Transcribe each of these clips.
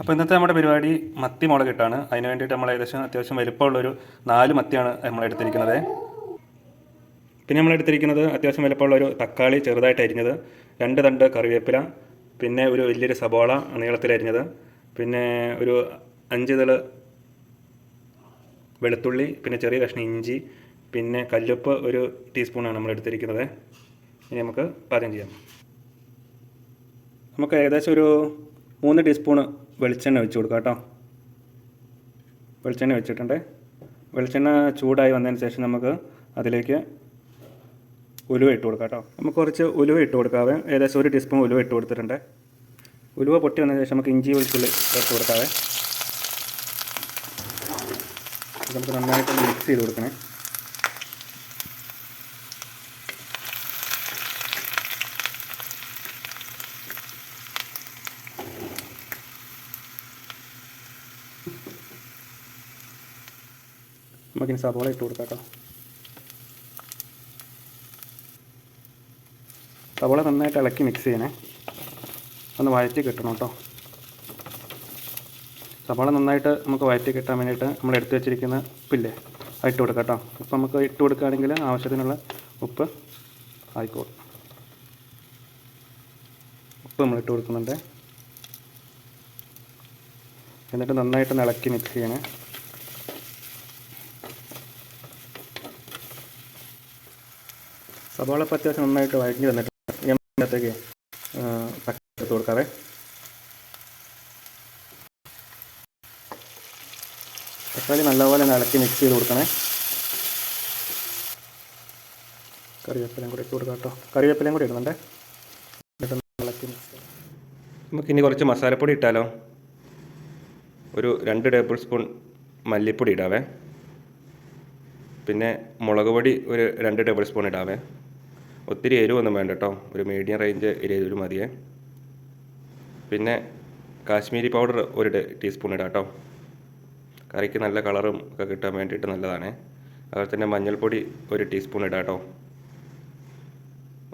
അപ്പോൾ ഇന്നത്തെ നമ്മുടെ പരിപാടി മത്തി മുളകിട്ടാണ്. അതിന് വേണ്ടിയിട്ട് നമ്മൾ ഏകദേശം അത്യാവശ്യം വലിപ്പമുള്ളൊരു നാല് മത്തിയാണ് നമ്മൾ എടുത്തിരിക്കുന്നത്. പിന്നെ നമ്മൾ എടുത്തിരിക്കുന്നത് അത്യാവശ്യം വലിപ്പമുള്ളൊരു തക്കാളി ചെറുതായിട്ട് അരിഞ്ഞത് രണ്ട് തണ്ട് കറിവേപ്പില പിന്നെ ഒരു വലിയൊരു സബോള നീളത്തിൽ അരിഞ്ഞത് പിന്നെ ഒരു അഞ്ച് തൾ വെളുത്തുള്ളി പിന്നെ ചെറിയ കഷ്ണം ഇഞ്ചി പിന്നെ കല്ലുപ്പ് ഒരു ടീസ്പൂണാണ് നമ്മൾ എടുത്തിരിക്കുന്നത്. ഇനി നമുക്ക് പാചകം ചെയ്യാം. നമുക്ക് ഏകദേശം ഒരു മൂന്ന് ടീസ്പൂണ് വെളിച്ചെണ്ണ ഒഴിച്ച് കൊടുക്കാം കേട്ടോ. വെളിച്ചെണ്ണ വെച്ചിട്ടുണ്ട് വെളിച്ചെണ്ണ ചൂടായി വന്നതിന് ശേഷം നമുക്ക് അതിലേക്ക് ഉലുവ ഇട്ട് കൊടുക്കാം കേട്ടോ. നമുക്ക് കുറച്ച് ഉലുവ ഇട്ട് കൊടുക്കാവേ. ഏകദേശം ഒരു ടീസ്പൂൺ ഉലുവ ഇട്ട് കൊടുത്തിട്ടുണ്ട്. ഉലുവ പൊട്ടി വന്നതിന് ശേഷം നമുക്ക് ഇഞ്ചി വെളുത്തുള്ളി ചേർത്ത് കൊടുക്കാവേ. നമുക്ക് നന്നായിട്ട് മിക്സ് ചെയ്ത് കൊടുക്കണേ. നമുക്കിനി സവോള ഇട്ട് കൊടുക്കാം സവോള നന്നായിട്ട് ഇളക്കി മിക്സ് ചെയ്യണേ. ഒന്ന് വഴറ്റി കിട്ടണം കേട്ടോ സവാള നന്നായിട്ട് നമുക്ക് വഴറ്റി കിട്ടാൻ വേണ്ടിയിട്ട് നമ്മൾ എടുത്തു വെച്ചിരിക്കുന്ന ഉപ്പില്ലേ അത് ഇട്ട് കൊടുക്കാം കേട്ടോ ഉപ്പ് നമുക്ക് ഇട്ട് കൊടുക്കുകയാണെങ്കിൽ ആവശ്യത്തിനുള്ള ഉപ്പ് ആയിക്കോളും. ഉപ്പ് നമ്മൾ ഇട്ട് കൊടുക്കുന്നുണ്ട്. എന്നിട്ട് നന്നായിട്ട് ഇളക്കി മിക്സ് ചെയ്യണേ. സവാള ഇപ്പോൾ അത്യാവശ്യം നന്നായിട്ട് വഴങ്ങി ഞാൻ ഇതിനകത്തേക്ക് തക്കാളി എടുത്ത് കൊടുക്കാവേ. തക്കാളി നല്ലപോലെ ഇളക്കി മിക്സ് ചെയ്ത് കൊടുക്കണേ. കറിവേപ്പിലയും കൂടി ഇട്ട് കൊടുക്കാം കേട്ടോ. കറിവേപ്പിലയും കൂടി ഇടുന്നുണ്ടേ? നമുക്കിനി കുറച്ച് മസാലപ്പൊടി ഇട്ടാലോ? ഒരു രണ്ട് ടേബിൾ സ്പൂൺ മല്ലിപ്പൊടി ഇടാവേ. പിന്നെ മുളക് പൊടി ഒരു രണ്ട് ടേബിൾ സ്പൂൺ ഇടാവേ. ഒത്തിരി എരിവൊന്നും വേണ്ട കേട്ടോ. ഒരു മീഡിയം റേഞ്ച് എരിവ് മതിയേ. പിന്നെ കാശ്മീരി പൗഡർ ഒരു ടീസ്പൂൺ ഇടാം കേട്ടോ. കറിക്ക് നല്ല കളറും ഒക്കെ കിട്ടാൻ വേണ്ടിയിട്ട് നല്ലതാണ്. അതുപോലെ തന്നെ മഞ്ഞൾപ്പൊടി ഒരു ടീസ്പൂൺ ഇടാം കേട്ടോ.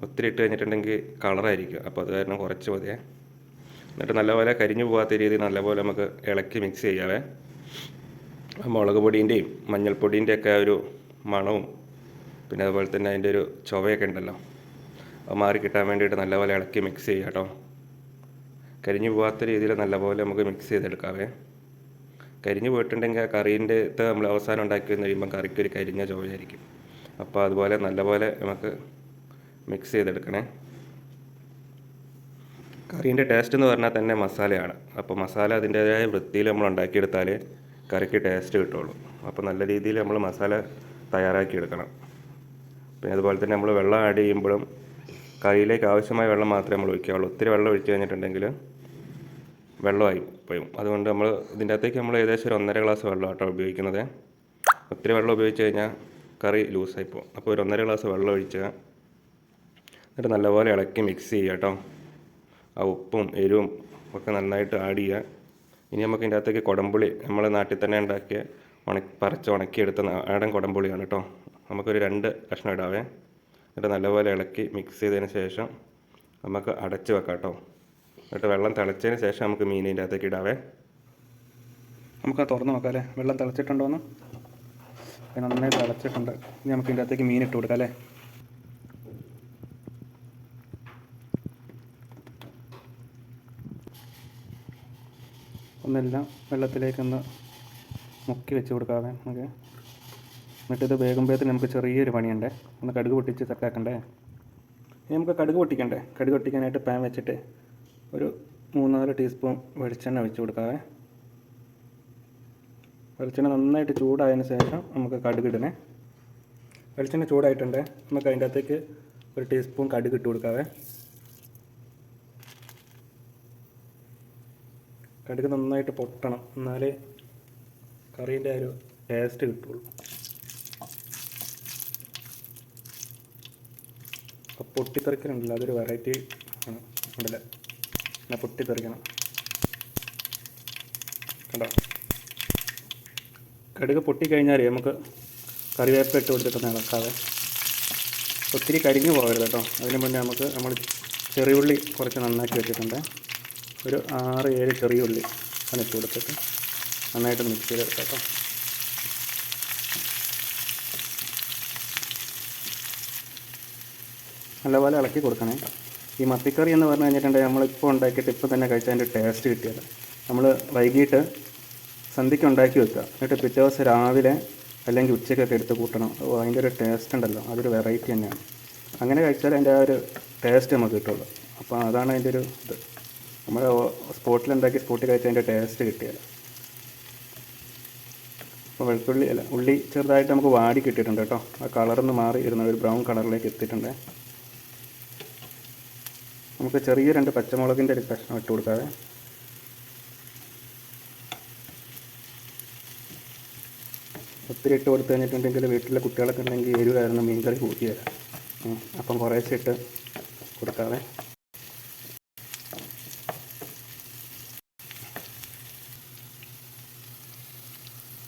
ഒത്തിരി ഇട്ട് കഴിഞ്ഞിട്ടുണ്ടെങ്കിൽ കളറായിരിക്കും അപ്പോൾ അത് കാരണം കുറച്ച് മതിയേ. എന്നിട്ട് നല്ലപോലെ കരിഞ്ഞു പോകാത്ത രീതിയിൽ നല്ലപോലെ നമുക്ക് ഇളക്കി മിക്സ് ചെയ്യാവേ. മുളക് പൊടീന്റെയും മഞ്ഞൾപ്പൊടീന്റെ ഒക്കെ ഒരു മണവും പിന്നെ അതുപോലെ തന്നെ അതിന്റെ ഒരു ചുവയൊക്കെ ഉണ്ടല്ലോ. അത് മാറി കിട്ടാൻ വേണ്ടിയിട്ട് നല്ലപോലെ ഇളക്കി മിക്സ് ചെയ്യുക കേട്ടോ. കരിഞ്ഞു പോകാത്ത രീതിയിൽ നല്ലപോലെ നമുക്ക് മിക്സ് ചെയ്തെടുക്കാവേ. കരിഞ്ഞു പോയിട്ടുണ്ടെങ്കിൽ ആ കറീന്റെ നമ്മൾ അവസാനം ഉണ്ടാക്കി കഴിയുമ്പോൾ കറിക്ക് ഒരു കരിഞ്ഞ ചുവയായിരിക്കും. അപ്പോൾ അതുപോലെ നല്ലപോലെ നമുക്ക് മിക്സ് ചെയ്തെടുക്കണേ. കറീന്റെ ടേസ്റ്റ് എന്ന് പറഞ്ഞാൽ തന്നെ മസാലയാണ്. അപ്പോൾ മസാല അതിന്റേതായ വൃത്തിയിൽ നമ്മൾ ഉണ്ടാക്കിയെടുത്താൽ കറിക്ക് ടേസ്റ്റ് കിട്ടുള്ളൂ അപ്പോൾ നല്ല രീതിയിൽ നമ്മൾ മസാല തയ്യാറാക്കി എടുക്കണം പിന്നെ അതുപോലെ തന്നെ നമ്മൾ വെള്ളം ആഡ് ചെയ്യുമ്പോഴും കറിയിലേക്ക് ആവശ്യമായ വെള്ളം മാത്രമേ നമ്മൾ ഒഴിക്കാവുള്ളൂ. ഒത്തിരി വെള്ളം ഒഴിച്ച് കഴിഞ്ഞിട്ടുണ്ടെങ്കിൽ വെള്ളമായി പോയും. അതുകൊണ്ട് നമ്മൾ ഇതിന്റെ അകത്തേക്ക് നമ്മൾ ഏകദേശം ഒരു ഒന്നര ഗ്ലാസ് വെള്ളം ആട്ടോ ഉപയോഗിക്കുന്നത്. ഒത്തിരി വെള്ളം ഉപയോഗിച്ച് കഴിഞ്ഞാൽ കറി ലൂസായി പോകും. അപ്പോൾ ഒരു ഒന്നര ഗ്ലാസ് വെള്ളം ഒഴിച്ച് എന്നിട്ട് നല്ലപോലെ ഇളക്കി മിക്സ് ചെയ്യുക കേട്ടോ ആ ഉപ്പും എരിവും ഒക്കെ നന്നായിട്ട് ആഡ് ചെയ്യുക. ഇനി നമുക്ക് ഇതിന്റെ അകത്തേക്ക് കുടംപുളി നമ്മളെ നാട്ടിൽ തന്നെ ഉണ്ടാക്കിയ ഉണക്കി പറിച്ച് ഉണക്കിയെടുത്ത നാടൻ കുടംപുളിയാണ് കേട്ടോ നമുക്കൊരു രണ്ട് കഷ്ണം ഇടാവേ. എന്നിട്ട് നല്ലപോലെ ഇളക്കി മിക്സ് ചെയ്തതിന് ശേഷം നമുക്ക് അടച്ച് വെക്കാം കേട്ടോ എന്നിട്ട് വെള്ളം തിളച്ചതിന് ശേഷം നമുക്ക് മീനിന്റെ അകത്തേക്ക് ഇടാവേ. നമുക്ക് തുറന്ന് നോക്കാം അല്ലേ വെള്ളം തിളച്ചിട്ടുണ്ടോയെന്ന് നന്നായി തിളച്ചിട്ടുണ്ട്. ഇനി നമുക്ക് ഇതിന്റെ അകത്തേക്ക് മീൻ ഇട്ട് കൊടുക്കാം അല്ലേ? ഒന്നെല്ലാം വെള്ളത്തിലേക്കൊന്ന് മുക്കി വെച്ച് കൊടുക്കാതെ നമുക്ക്. എന്നിട്ട് ഇത് വേകുമ്പോഴത്തേന് നമുക്ക് ചെറിയൊരു പണിയുണ്ട്. ഒന്ന് കടുക് പൊട്ടിച്ച് സെറ്റാക്കണ്ടേ ഇനി നമുക്ക് കടുക് പൊട്ടിക്കണ്ടേ? കടുക് പൊട്ടിക്കാനായിട്ട് പാൻ വെച്ചിട്ട് ഒരു മൂന്നാൽ ടീസ്പൂൺ വെളിച്ചെണ്ണ വെച്ച് കൊടുക്കാവേ. വെളിച്ചെണ്ണ നന്നായിട്ട് ചൂടായതിന് ശേഷം നമുക്ക് കടുക് ഇടണേ. വെളിച്ചെണ്ണ ചൂടായിട്ടുണ്ട്. നമുക്ക് അതിന്റെ അകത്തേക്ക് ഒരു ടീസ്പൂൺ കടുക് ഇട്ട് കൊടുക്കാവേ. കടുക് നന്നായിട്ട് പൊട്ടണം. എന്നാലേ കറീന്റെ ഒരു ടേസ്റ്റ് കിട്ടുള്ളൂ. അപ്പോൾ പൊട്ടിത്തെറിക്കലുണ്ടല്ലോ അതൊരു വെറൈറ്റി ആണ് ഉണ്ടല്ലേ? എന്നാൽ പൊട്ടിത്തെറിക്കണം. കണ്ടോ? കടുക് പൊട്ടിക്കഴിഞ്ഞാൽ നമുക്ക് കറിവേപ്പ് ഇട്ട് കൊടുത്തിട്ട് ഇളക്കാതെ ഒത്തിരി കരിഞ്ഞു പോകരുത് കേട്ടോ. അതിന് മുന്നേ നമുക്ക് നമ്മൾ ചെറിയുള്ളി കുറച്ച് നന്നാക്കി വെച്ചിട്ടുണ്ട്. ഒരു ആറ് ഏഴ് ചെറിയുള്ളി അതിട്ട് കൊടുത്തിട്ട് നന്നായിട്ട് മിക്സ് ചെയ്തെടുക്കാം കേട്ടോ. നല്ലപോലെ ഇളക്കി കൊടുക്കണേ. ഈ മത്തിക്കറി എന്ന് പറഞ്ഞു കഴിഞ്ഞിട്ടുണ്ടെങ്കിൽ നമ്മളിപ്പോൾ ഉണ്ടാക്കിയിട്ട് ഇപ്പോൾ തന്നെ കഴിച്ചാൽ അതിന്റെ ടേസ്റ്റ് കിട്ടിയത്. നമ്മൾ വൈകിട്ട് സന്ധ്യയ്ക്ക് ഉണ്ടാക്കി വെക്കുക. എന്നിട്ട് പിറ്റേ ദിവസം രാവിലെ അല്ലെങ്കിൽ ഉച്ചയ്ക്കൊക്കെ എടുത്ത് കൂട്ടണം. അതിന്റെ ഒരു ടേസ്റ്റ് ഉണ്ടല്ലോ. അതൊരു വെറൈറ്റി തന്നെയാണ്. അങ്ങനെ കഴിച്ചാൽ അതിന്റെ ആ ഒരു ടേസ്റ്റ് നമുക്ക് കിട്ടുള്ളൂ. അപ്പോൾ അതാണ് അതിന്റെ ഒരു ഇത്. നമ്മൾ സ്പോട്ടിൽ ഉണ്ടാക്കി സ്പോട്ടിൽ കഴിച്ചാൽ അതിന്റെ ടേസ്റ്റ് കിട്ടിയത്. അപ്പോൾ വെളുത്തുള്ളി അല്ല ഉള്ളി ചെറുതായിട്ട് നമുക്ക് വാടി കിട്ടിയിട്ടുണ്ട് കേട്ടോ. ആ കളറൊന്ന് മാറി ഇരുന്ന ഒരു ബ്രൗൺ കളറിലേക്ക് എത്തിയിട്ടുണ്ട്. നമുക്ക് ചെറിയ രണ്ട് പച്ചമുളകിന്റെ ഒരു കഷ്ണം ഇട്ട് കൊടുക്കാതെ ഒത്തിരി ഇട്ട് കൊടുത്തു കഴിഞ്ഞിട്ടുണ്ടെങ്കിൽ വീട്ടിലെ കുട്ടികളൊക്കെ ഉണ്ടെങ്കിൽ എരിവായിരുന്നു കാരണം മീൻകറി കൂട്ടി തരാം. അപ്പം കുറേശ്ശെ ഇട്ട് കൊടുക്കാതെ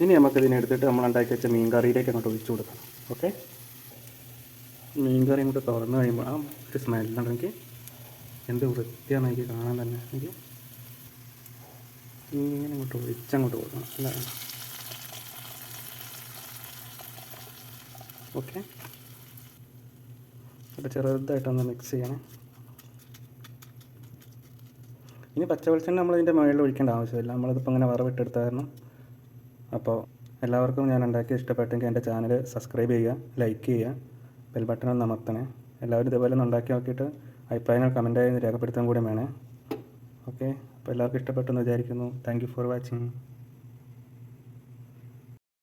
ഇനി നമുക്ക് ഇതിനെടുത്തിട്ട് നമ്മൾ ഉണ്ടാക്കി വെച്ച മീൻ കറിയിലേക്ക് അങ്ങോട്ട് ഒഴിച്ചു കൊടുക്കണം. ഓക്കെ? മീൻ കറി അങ്ങോട്ട് തുറന്നു കഴിയുമ്പോൾ ആ ഒരു സ്മെല്ലുണ്ടെങ്കിൽ എന്ത് വൃത്തിയാണ് എനിക്ക് കാണാൻ തന്നെ? എനിക്ക് ഇങ്ങനെ അങ്ങോട്ട് ഒഴിച്ചങ്ങോട്ട് കൊടുക്കണം അല്ല. ഓക്കെ. അപ്പോൾ ചെറുതായിട്ടൊന്ന് മിക്സ് ചെയ്യണം. ഇനി പച്ച വെളിച്ചെണ്ണ നമ്മൾ ഇതിന്റെ മുകളിൽ ഒഴിക്കേണ്ട ആവശ്യമില്ല. നമ്മളിതിപ്പോൾ ഇങ്ങനെ വറവിട്ടെടുത്ത കാരണം അപ്പോൾ എല്ലാവർക്കും ഞാൻ ഉണ്ടാക്കി ഇഷ്ടപ്പെട്ടെങ്കിൽ എന്റെ ചാനൽ സബ്സ്ക്രൈബ് ചെയ്യുക ലൈക്ക് ചെയ്യുക ബെൽ ബട്ടൺ അമർത്തണേ. എല്ലാവരും ഇതുപോലെ ഒന്ന് ഉണ്ടാക്കി നോക്കിയിട്ട് അഭിപ്രായങ്ങൾ കമന്റായി രേഖപ്പെടുത്താൻ കൂടെ വേണേ ഓക്കെ അപ്പോൾ എല്ലാവർക്കും ഇഷ്ടപ്പെട്ടെന്ന് വിചാരിക്കുന്നു. Thank for watching